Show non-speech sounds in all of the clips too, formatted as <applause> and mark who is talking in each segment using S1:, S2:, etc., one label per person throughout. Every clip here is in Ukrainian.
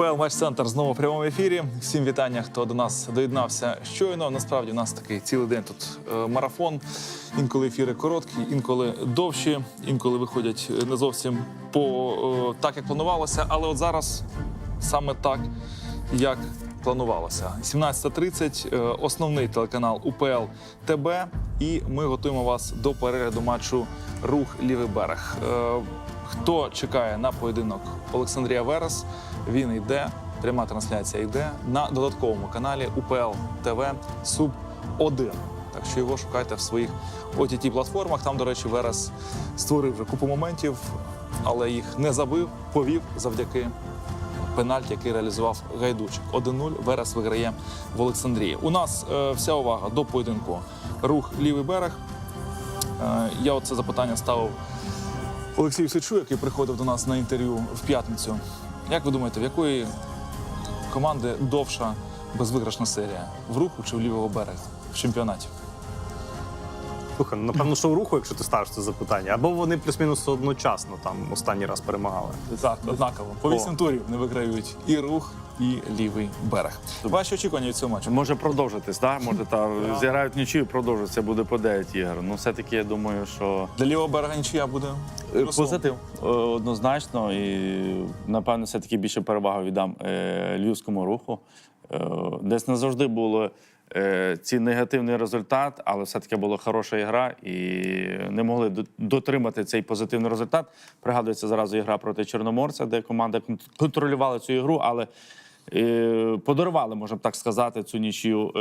S1: УПЛ Матч Центр знову в прямому ефірі. Всім вітання, хто до нас доєднався щойно. Насправді у нас такий цілий день тут е, марафон. Інколи ефіри короткі, інколи довші, інколи виходять е, не зовсім по е, так, як планувалося. Але от зараз саме так, як планувалося. 17.30, е, основний телеканал УПЛ ТБ. І ми готуємо вас до перегляду матчу Рух Лівий берег. Хто чекає на поєдинок Олександрія Верес, він йде. Пряма трансляція йде на додатковому каналі УПЛ ТВ Суб 1. Так що його шукайте в своїх ott платформах. Там, до речі, Верес створив вже купу моментів, але їх не забив, повів завдяки пенальті, який реалізував Гайдучик. 1-0 Верес виграє в Олександрії. У нас е, вся увага до поєдинку. Рух лівий берег. Е, я оце запитання ставив Олексію Сичу, який приходив до нас на інтерв'ю в п'ятницю. Як ви думаєте, в якої команди довша безвиграшна серія? В руху чи в лівого берега в чемпіонаті?
S2: Слухай, ну, напевно, що в руху, якщо ти ставиш це запитання, або вони плюс-мінус одночасно там останній раз перемагали.
S1: Так, однаково. По вісім турів не виграють і рух, і лівий берег. Ваші очікування від цього матчу?
S3: Може продовжитись, так? Може, та <laughs> зіграють нічию, продовжиться, буде по 9 ігор. Ну, все-таки я думаю, що
S1: Для лівого берега нічия буде
S3: е,
S1: плюсом.
S3: позитив е, однозначно. І напевно, все-таки більше перевагу віддам е, львівському руху. Е, Десь не завжди було ці негативний результат, але все-таки була хороша ігра і не могли дотримати цей позитивний результат. Пригадується зразу ігра проти Чорноморця, де команда контролювала цю ігру, але е, подарували, можна так сказати, цю нічию е,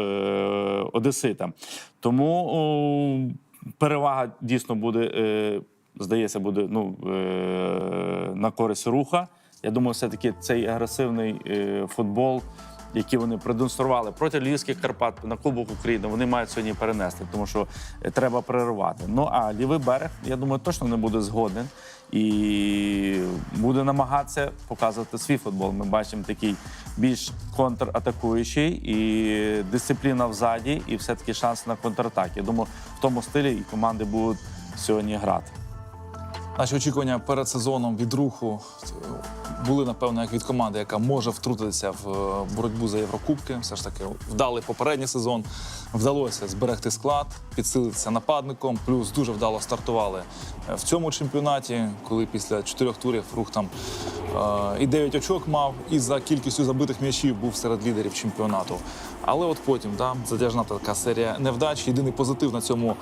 S3: Одеситам. Тому перевага дійсно буде, е, здається, буде ну, е, на користь руха. Я думаю, все-таки цей агресивний е, футбол, який вони продемонстрували проти Львівських Карпат на Кубок України, вони мають сьогодні перенести, тому що е, треба перервати. Ну а лівий берег, я думаю, точно не буде згоден і буде намагатися показувати свій футбол. Ми бачимо такий більш контратакуючий і дисципліна взаді, і все-таки шанс на контратак. Я думаю, в тому стилі і команди будуть сьогодні грати.
S1: Наші очікування перед сезоном від руху е, були, напевно, як від команди, яка може втрутитися в е, боротьбу за Єврокубки. Все ж таки вдалий попередній сезон. Вдалося зберегти склад, підсилитися нападником. Плюс дуже вдало стартували е, в цьому чемпіонаті, коли після чотирьох турів рух там і 9 очок мав, і за кількістю забитих м'ячів був серед лідерів чемпіонату. Але от потім да, затяжна така серія невдач. Єдиний позитив на цьому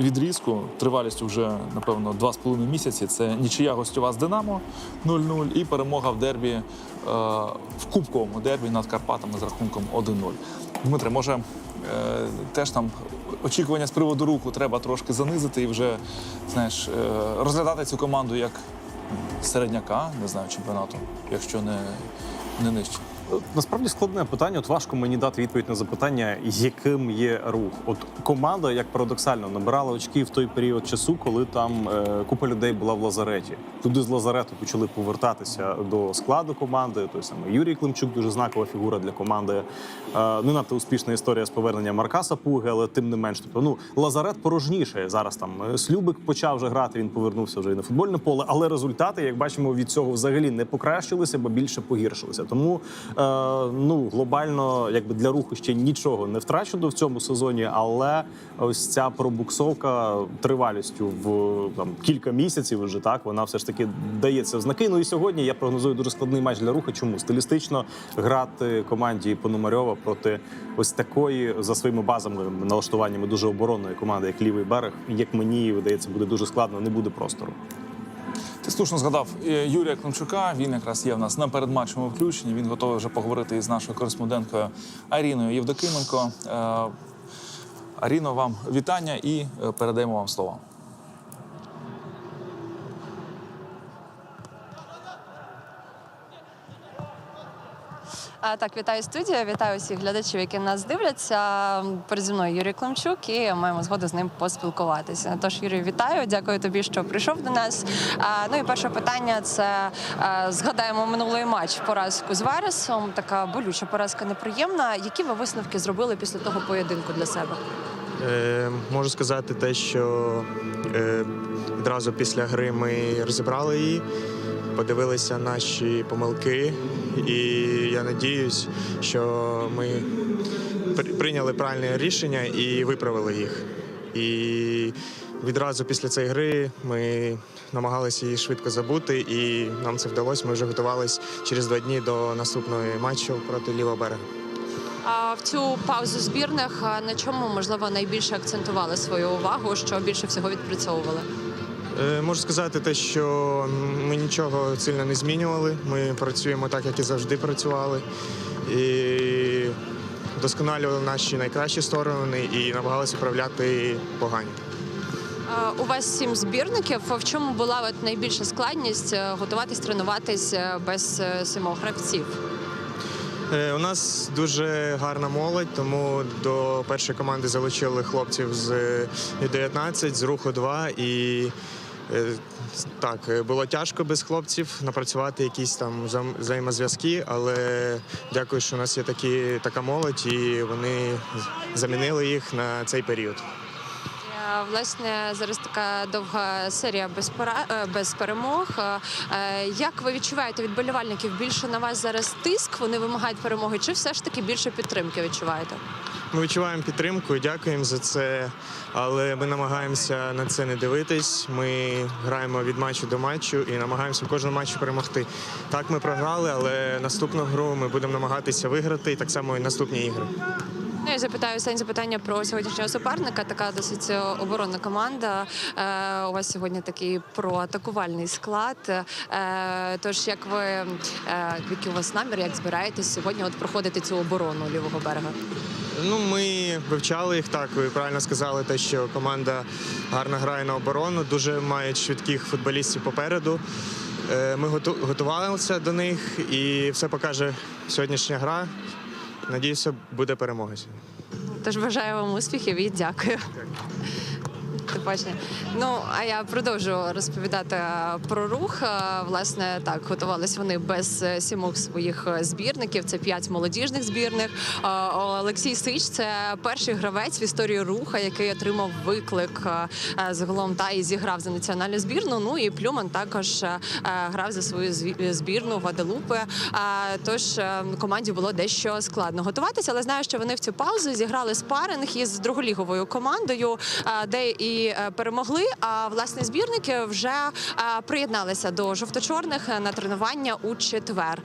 S1: відрізку тривалістю вже напевно два з половиною місяці. Це нічия гостьова з Динамо 0-0 і перемога в дербі е, в кубковому дербі над Карпатами з рахунком 1-0. Дмитре, може е, теж там очікування з приводу руху треба трошки занизити і вже знаєш е, розглядати цю команду як середняка, не знаю, чемпіонату, якщо не, не нижче.
S2: Насправді складне питання. От важко мені дати відповідь на запитання, яким є рух. От команда, як парадоксально, набирала очки в той період часу, коли там е, купа людей була в лазареті. Туди з лазарету почали повертатися до складу команди. Той самий Юрій Климчук, дуже знакова фігура для команди. Е, не надто успішна історія з поверненням Марка Сапуги, але тим не менш, тобто, ну лазарет порожніше. Зараз там е, Слюбик почав вже грати. Він повернувся вже і на футбольне поле. Але результати, як бачимо, від цього взагалі не покращилися, бо більше погіршилися. Тому е, ну глобально, якби для руху ще нічого не втрачено в цьому сезоні, але ось ця пробуксовка тривалістю в там кілька місяців вже так вона все ж таки дається в знаки. Ну і сьогодні я прогнозую дуже складний матч для руху. Чому стилістично грати команді Пономарьова проти ось такої за своїми базами налаштуваннями дуже оборонної команди, як лівий берег, як мені видається, буде дуже складно, не буде простору.
S1: Ти слушно згадав е, Юрія Климчука. Він якраз є в нас на передматчевому включенні. Він готовий вже поговорити із нашою кореспонденткою Аріною Євдокименко. Е, Аріно, вам вітання і е, передаємо вам слово.
S4: Так, вітаю студію, вітаю всіх глядачів, які нас дивляться. Переді мною Юрій Климчук, і маємо згоду з ним поспілкуватися. Тож, Юрій, вітаю, дякую тобі, що прийшов до нас. Ну і перше питання це згадаємо минулий матч поразку з Вересом. Така болюча поразка неприємна. Які ви висновки зробили після того поєдинку для себе?
S5: Е, можу сказати те, що е, відразу після гри ми розібрали її. Подивилися наші помилки, і я надіюсь, що ми при- прийняли правильне рішення і виправили їх. І відразу після цієї гри ми намагалися її швидко забути, і нам це вдалося. Ми вже готувалися через два дні до наступного матчу проти лівого берега.
S4: А в цю паузу збірних на чому можливо найбільше акцентували свою увагу, що більше всього відпрацьовували?
S5: Е, Можу сказати те, що ми нічого сильно не змінювали. Ми працюємо так, як і завжди працювали. І вдосконалювали наші найкращі сторони і намагалися вправляти погані.
S4: У вас сім збірників. В чому була от найбільша складність е, готуватись, тренуватись е, без сімох гравців?
S5: У нас дуже гарна молодь, тому до першої команди залучили хлопців з Ю-19, з руху 2 і. Е, Так, е, було тяжко без хлопців напрацювати якісь там взаєм- взаємозв'язки, але дякую, що у нас є такі, така молодь, і вони замінили їх на цей період.
S4: Е, Власне, зараз така довга серія без пора без перемог. Як ви відчуваєте від болівальників? Більше на вас зараз тиск? Вони вимагають перемоги, чи все ж таки більше підтримки відчуваєте?
S5: Ми відчуваємо підтримку дякуємо за це, але ми намагаємося на це не дивитись. Ми граємо від матчу до матчу і намагаємося в кожному матчі перемогти. Так, ми програли, але наступну гру ми будемо намагатися виграти, і так само і наступні ігри.
S4: Ну, я запитаю останнє запитання про сьогоднішнього суперника. Така досить е, оборонна команда. Е, у вас сьогодні такий проатакувальний склад. Е, тож, як ви е, який у вас намір, як збираєтесь сьогодні от проходити цю оборону лівого берега?
S5: Ну, ми вивчали їх так. Ви правильно сказали, те, що команда гарно грає на оборону, дуже мають швидких футболістів попереду. Е, Ми готувалися до них, і все покаже сьогоднішня гра. Надіюся, буде перемога. сьогодні.
S4: Тож бажаю вам успіхів і дякую. До побачення. Ну а я продовжу розповідати е, про рух. Е, Власне, так готувались вони без е, сімох своїх збірників. Це п'ять молодіжних збірних. Олексій Сич це перший гравець в історії руха, який отримав виклик загалом та і зіграв за національну збірну. Ну і Плюман також грав за свою збірну Гваделупи. Тож команді було дещо складно готуватися, але знаю, що вони в цю паузу зіграли спаринг із друголіговою командою, де і е, перемогли. А власне збірники вже е, приєдналися до жовто-чорних на тренування у четвер.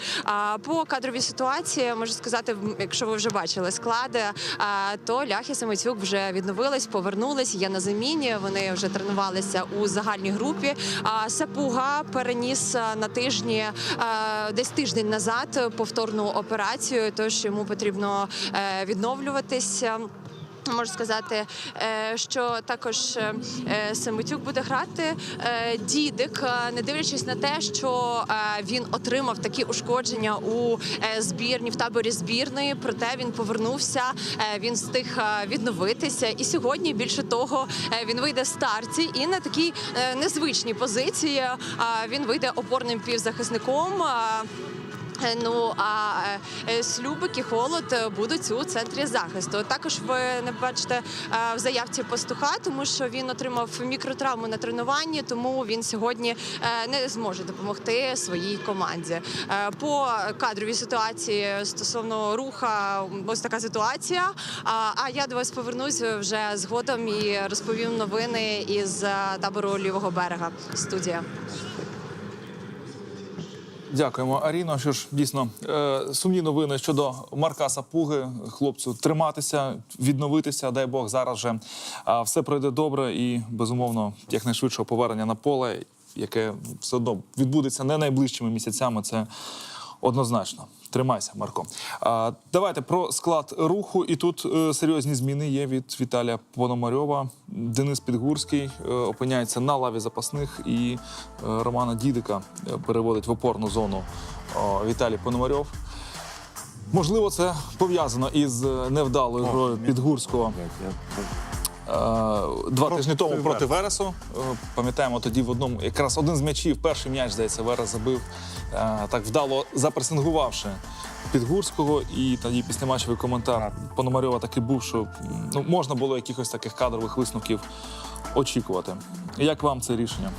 S4: По кадровій ситуації можу сказати, якщо ви вже бачили склади, е, то Лях і Самицюк вже відновились, повернулись. Є на заміні. Вони вже тренувалися у загальній групі. Сапуга переніс е, на тижні е, десь тиждень назад повторну операцію, тож йому потрібно е, відновлюватися. Можу сказати, е, що також е, е, Семетюк буде грати. Дідик, не дивлячись на те, що він отримав такі ушкодження у збірні в таборі збірної, проте він повернувся, він встиг відновитися. І сьогодні, більше того, він вийде в старті і на такій незвичній позиції. Він вийде опорним півзахисником. Е, Е, Ну а е, Слюбик і холод е, будуть у центрі захисту. Також ви не бачите е, в заявці пастуха, тому що він отримав мікротравму на тренуванні, тому він сьогодні е, не зможе допомогти своїй команді. Е, По кадровій ситуації стосовно руха, ось така ситуація. А я до вас повернусь вже згодом і розповім новини із е, табору лівого берега. Студія.
S1: Дякуємо, Аріно. Що ж дійсно е, сумні новини щодо Марка Сапуги, хлопцю триматися, відновитися. Дай Бог зараз же все пройде добре і безумовно якнайшвидшого повернення на поле, яке все одно відбудеться не найближчими місяцями. Це однозначно. Тримайся, Марко. А, давайте про склад руху. І тут е, серйозні зміни є від Віталія Пономарьова. Денис Підгурський е, опиняється на лаві запасних, і е, Романа Дідика е, переводить в опорну зону о, Віталій Пономарьов. Можливо, це пов'язано із е, невдалою грою Підгурського е, два тижні тому проти Вересу. Е, Пам'ятаємо тоді в одному, якраз один з м'ячів, перший м'яч, здається, Верес забив, е, так вдало запресингувавши Підгурського. І тоді після післяматчевий коментар Пономарьова таки був, що ну, можна було якихось таких кадрових висновків очікувати. Як вам це рішення?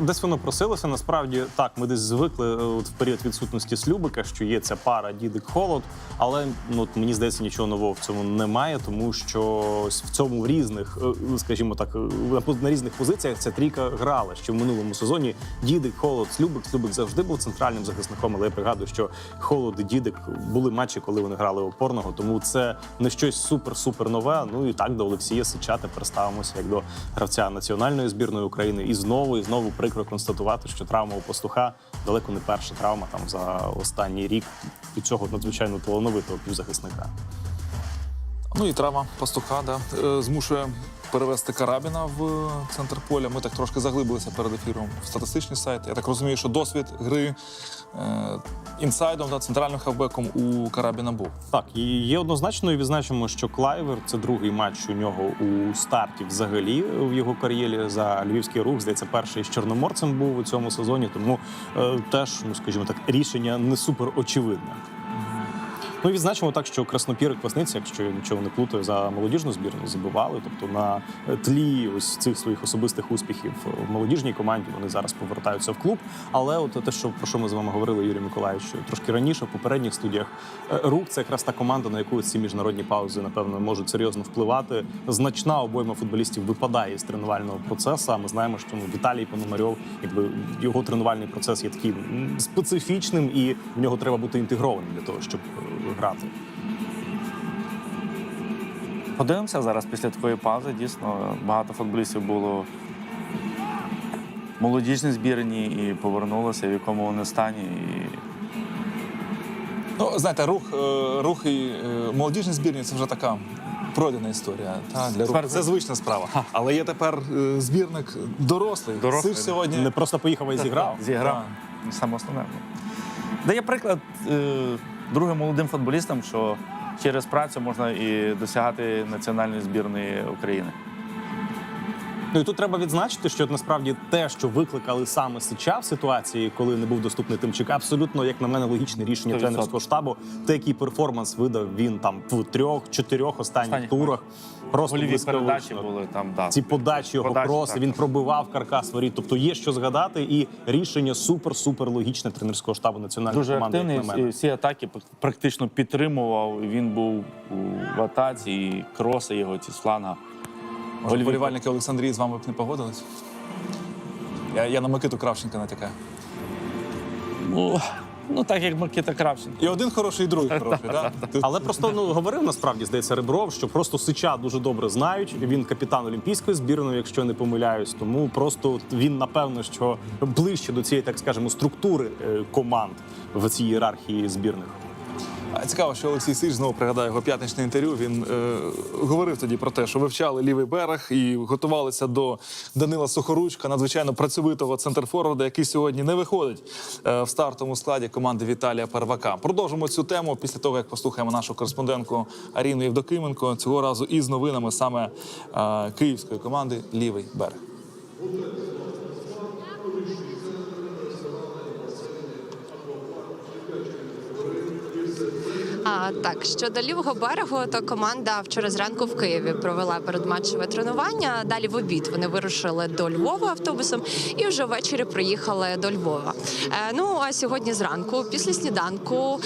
S2: Десь воно просилося. Насправді так, ми десь звикли е, от в період відсутності Слюбика, що є ця пара дідик холод. Але ну от мені здається, нічого нового в цьому немає, тому що в цьому в різних, е, скажімо так, е, на різних позиціях ця трійка грала. Ще в минулому сезоні дідик, холод, Слюбик. Слюбик завжди був центральним захисником, але я пригадую, що холод і дідик були матчі, коли вони грали опорного. Тому це не щось супер-супер нове. Ну і так до Олексія Сича тепер ставимося як до гравця національної збірної України. І знову і знову прикро констатувати, що травма у пастуха далеко не перша травма там за останній рік від цього надзвичайно талановитого півзахисника.
S1: Ну і травма пастуха да, е, змушує перевести карабіна в е, центр поля. Ми так трошки заглибилися перед ефіром в статистичний сайт. Я так розумію, що досвід гри інсайдом, та центральним хавбеком у карабіна був.
S2: Так, і є однозначно і відзначимо, що Клайвер це другий матч у нього у старті взагалі в його кар'єрі за львівський рух. Здається, перший з чорноморцем був у цьому сезоні. Тому е, теж, ну скажімо так, рішення не супер очевидне. Ну і відзначимо так, що краснопір і Квасниця, якщо я нічого не плутаю, за молодіжну збірну забивали. Тобто на тлі ось цих своїх особистих успіхів в молодіжній команді вони зараз повертаються в клуб. Але от те, що про що ми з вами говорили, Юрій Миколаївич, трошки раніше, в попередніх студіях, е, рух це якраз та команда, на яку ці міжнародні паузи напевно можуть серйозно впливати. Значна обойма футболістів випадає з тренувального процесу. Ми знаємо, що ну, Віталій Пономарьов, якби його тренувальний процес є таким специфічним, і в нього треба бути інтегрованим для того, щоб е, грати.
S3: Подивимося зараз після такої паузи. Дійсно, багато футболістів було в молодіжній збірні і повернулося, в якому вони стані. І
S1: Ну, знаєте, рух, е, рух і е, молодіжні збірні це вже така пройдена історія. Та, для.
S3: Тепер-
S1: Це звична справа. Але є тепер е, збірник дорослий.
S3: Дорослий,
S1: Сиш сьогодні
S2: Не просто поїхав і зіграв.
S3: зіграв. Саме основне. Дає приклад другим молодим футболістам, що через працю можна і досягати національної збірної України.
S2: Ну і тут треба відзначити, що насправді те, що викликали саме Сича в ситуації, коли не був доступний Тимчик, абсолютно, як на мене, логічне рішення
S3: 100%.
S2: тренерського штабу. Те, який перформанс видав він там в трьох-чотирьох останніх
S3: Останніх
S2: турах. Просто
S3: передачі були там. Да.
S2: Ці подачі, його
S3: Подачі,
S2: кроси,
S3: так.
S2: він пробивав каркас воріт. Тобто є що згадати, і рішення супер-супер логічне тренерського штабу національної
S3: Дуже
S2: команди.
S3: активний.
S2: як на мене.
S3: всі атаки практично підтримував. Він був в атаці, і кроси його ці з фланга.
S1: Може, вболівальники Олександрії з вами б не погодились? Я, я на Микиту Кравченка натякаю.
S3: Ну, ну так як Микита Кравченко.
S1: І один хороший, і другий <laughs> хороший. да?
S2: Але просто ну говорив насправді здається Ребров, що просто Сича дуже добре знають. Він капітан олімпійської збірної, якщо не помиляюсь. Тому просто він напевно, що ближче до цієї, так скажемо, структури е, команд в цій ієрархії збірних.
S1: Цікаво, що Олексій Сич, знову пригадаю його п'ятничне інтерв'ю. Він е, говорив тоді про те, що вивчали лівий берег і готувалися до Данила Сухоручка, надзвичайно працьовитого центрфорварда, який сьогодні не виходить е, в стартовому складі команди Віталія Первака. Продовжимо цю тему після того, як послухаємо нашу кореспондентку Аріну Євдокименко. Цього разу із новинами саме е, київської команди Лівий берег.
S4: А так щодо лівого берегу, то команда вчора зранку в Києві провела передматчеве тренування. Далі в обід вони вирушили до Львова автобусом і вже ввечері приїхали до Львова. Е, ну а сьогодні зранку, після сніданку,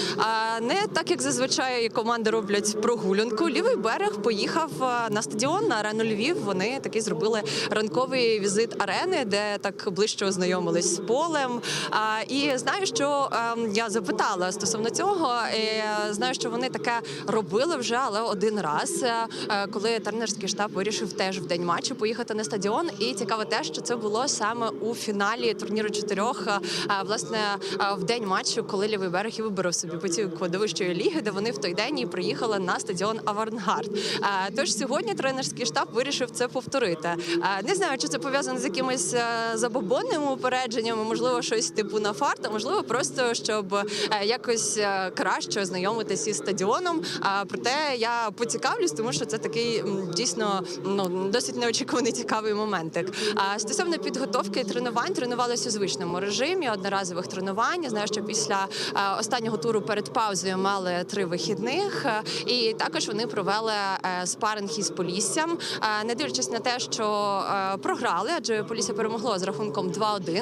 S4: е, не так як зазвичай команди роблять прогулянку. Лівий берег поїхав е, на стадіон на арену Львів. Вони таки зробили ранковий візит арени, де так ближче ознайомились з полем. А, і знаю, що ем, я запитала стосовно цього. е, Знаю, що вони таке робили вже, але один раз, е, е, коли тренерський штаб вирішив теж в день матчу поїхати на стадіон. І цікаво те, що це було саме у фіналі турніру чотирьох. е, Власне, в день матчу, коли лівий берег і виборов собі путівку до вищої ліги, де вони в той день і приїхали на стадіон Авангард. Е, Тож сьогодні тренерський штаб вирішив це повторити. Не знаю, чи це пов'язано з якимись забобонними упередженнями, можливо, щось типу на фарт, а можливо, просто щоб якось краще ознайомитися із стадіоном. А проте я поцікавлюсь, тому що це такий дійсно ну досить неочікуваний цікавий моментик. А стосовно підготовки тренувань, тренувалися у звичному режимі, одноразових тренувань. Я знаю, що після останнього туру перед паузою мали три вихідних, і також вони провели е, спаринг із Поліссям, не дивлячись на те, що е, програли, адже Полісся перемогло з рахунком 2-1.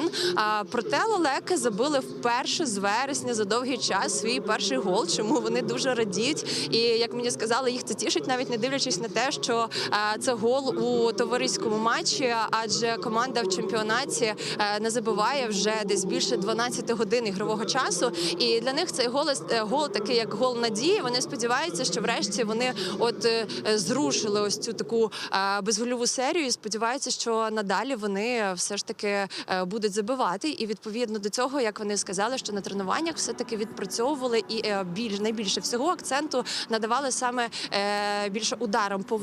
S4: Проте лелеки забили вперше з вересня за довгий час свій перший гол. Чому вони дуже радіють? І як мені сказали, їх це тішить, навіть не дивлячись на те, що е, це гол у товариському матчі, адже команда в чемпіонаті е, не забиває вже десь більше 12 годин ігрового часу. І для них цей гол, е, гол такий, як гол надії. Вони сподіваються, що врешті вони от зрушили ось цю таку безгольову серію. і Сподіваються, що надалі вони все ж таки будуть забивати. І відповідно до цього, як вони сказали, що на тренуваннях все таки відпрацьовували і більш найбільше всього акценту надавали саме е, більше ударам по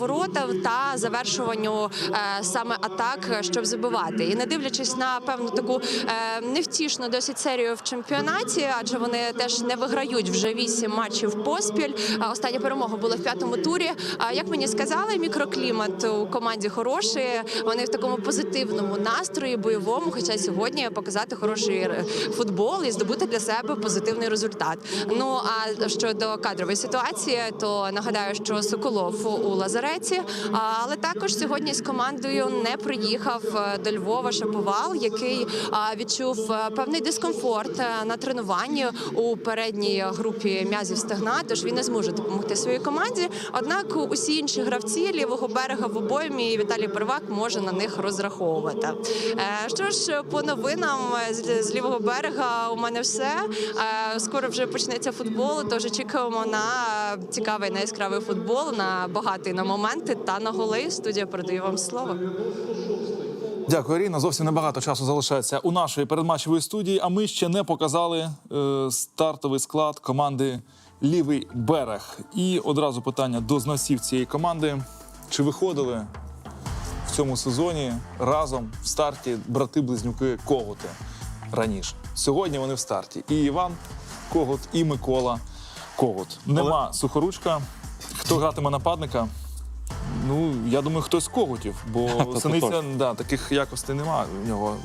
S4: та завершуванню е, саме атак, щоб забивати. І не дивлячись на певну таку е, невтішну досить серію в чемпіонаті, адже вони теж не виграють вже вісім матчів поспіль. Остання перемога була в п'ятому турі. Як мені сказали, мікроклімат у команді хороший. Вони в такому позитивному настрої, бойовому. Хоча сьогодні показати хороший футбол і здобути для себе позитивний результат. Ну а щодо кадрової ситуації, то нагадаю, що Соколов у лазареті, але також сьогодні з командою не приїхав е, до Львова Шаповал, який відчув е, певний дискомфорт е, на тренуванні у передній групі м'язів стегна. Тож він не зможе допомогти своїй команді. Однак усі інші гравці лівого берега в обоймі і Віталій Первак може на них розраховувати. Що ж по новинам з, лівого берега у мене все. Скоро вже почнеться футбол. Тож очікуємо на цікавий на футбол, на багатий на моменти та на голи. Студія передаю вам слово.
S1: Дякую, Аріна. Зовсім небагато часу залишається у нашої передматчевої студії. А ми ще не показали е, стартовий склад команди Лівий берег. І одразу питання до зносів цієї команди: чи виходили в цьому сезоні разом в старті брати-близнюки Когути раніше? Сьогодні вони в старті. І Іван Когут, і Микола Когут. Нема сухоручка. Хто гратиме нападника? Ну, я думаю, хтось з когутів, бо <laughs> Синиця да, таких якостей немає в нього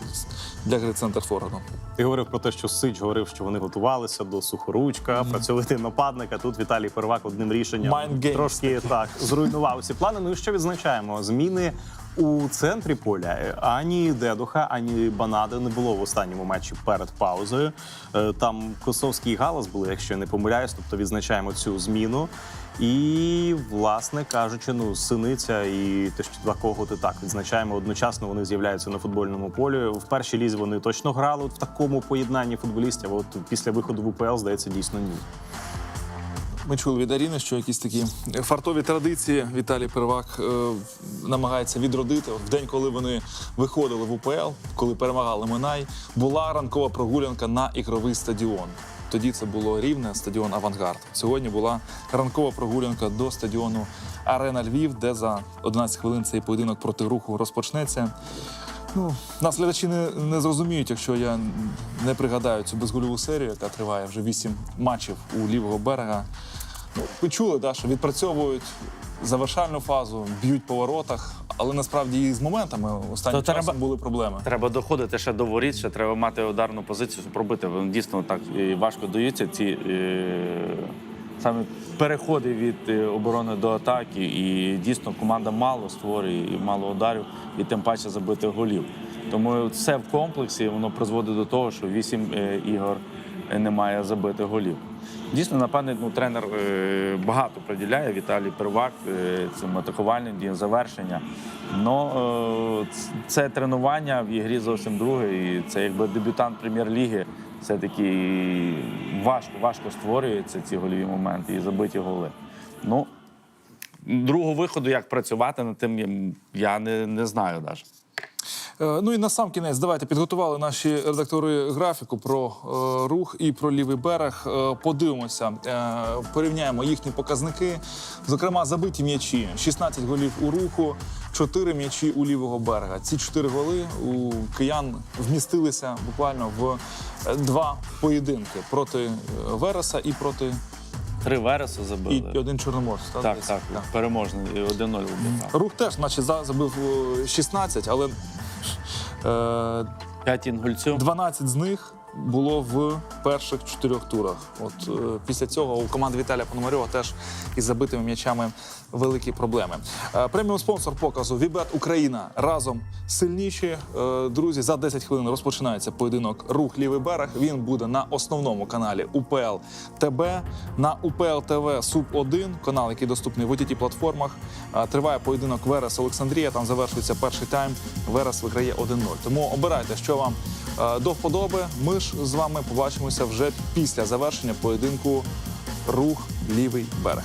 S1: для гри центр форварду.
S2: Ти говорив про те, що Сич говорив, що вони готувалися до сухоручка, працьовити нападника. Тут Віталій Первак одним рішенням
S1: Mind
S2: трошки так зруйнував всі плани. Ну і що відзначаємо? Зміни у центрі поля ані Дедуха, ані Банади не було в останньому матчі перед паузою. Е, Там Косовський і Галас були, якщо я не помиляюсь, тобто відзначаємо цю зміну. І, власне кажучи, ну синиця і те, що два коготи так відзначаємо одночасно. Вони з'являються на футбольному полі. В першій лізі вони точно грали в такому поєднанні футболістів. От після виходу в УПЛ здається дійсно ні.
S1: Ми чули від Аріни, що якісь такі фартові традиції Віталій Первак е, намагається відродити. В день, коли вони виходили в УПЛ, коли перемагали Минай, була ранкова прогулянка на ігровий стадіон. Тоді це було рівне стадіон Авангард. Сьогодні була ранкова прогулянка до стадіону Арена Львів, де за 11 хвилин цей поєдинок проти руху розпочнеться. Ну, нас глядачі не, не зрозуміють, якщо я не пригадаю цю безгольову серію, яка триває вже 8 матчів у лівого берега. Ну, ви чули, да, що відпрацьовують завершальну фазу, б'ють по воротах, але насправді і з моментами останнім
S3: То треба-
S1: були проблеми.
S3: Треба доходити ще до воріт, ще треба мати ударну позицію, щоб робити. Вони дійсно так і важко даються ці е, саме переходи від е, оборони до атаки. І дійсно команда мало створює і мало ударів, і тим паче забитих голів. Тому все в комплексі воно призводить до того, що вісім е, ігор е, немає забитих голів. Дійсно, напевне, ну, тренер е, багато приділяє Віталій Первак е, цим атакувальним діям завершення. Но е, це тренування в ігрі зовсім друге. І це якби дебютант прем'єр-ліги. Все таки важко, важко створюються ці гольові моменти і забиті голи. Ну, другого виходу, як працювати над тим, я не, не знаю навіть.
S1: Е, Ну і на сам кінець, давайте підготували наші редактори графіку про е, рух і про лівий берег. Е, подивимося, порівняємо їхні показники. Зокрема, забиті м'ячі: 16 голів у руху, 4 м'ячі у лівого берега. Ці 4 голи у киян вмістилися буквально в два поєдинки проти Вереса і проти
S3: три вересу забили.
S1: І, один чорноморськ.
S3: Так,
S1: десь?
S3: так, переможний. І 1-0 був.
S1: Рух теж, наче за- забив е, 16, але е,
S3: П'ять інгульців.
S1: 12 з них було в перших чотирьох турах. От е, після цього у команди Віталія Пономарьова теж із забитими м'ячами великі проблеми. Е, преміум спонсор показу Вібет Україна разом сильніші. Е, друзі, за 10 хвилин розпочинається поєдинок Рух Лівий берег. Він буде на основному каналі УПЛ ТБ, на УПЛ ТВ Суб 1 канал, який доступний в ott платформах. Триває поєдинок Верес Олександрія. Там завершується перший тайм. Верес виграє 1-0. Тому обирайте, що вам е, до вподоби. Ми ж з вами побачимося вже після завершення поєдинку Рух Лівий берег.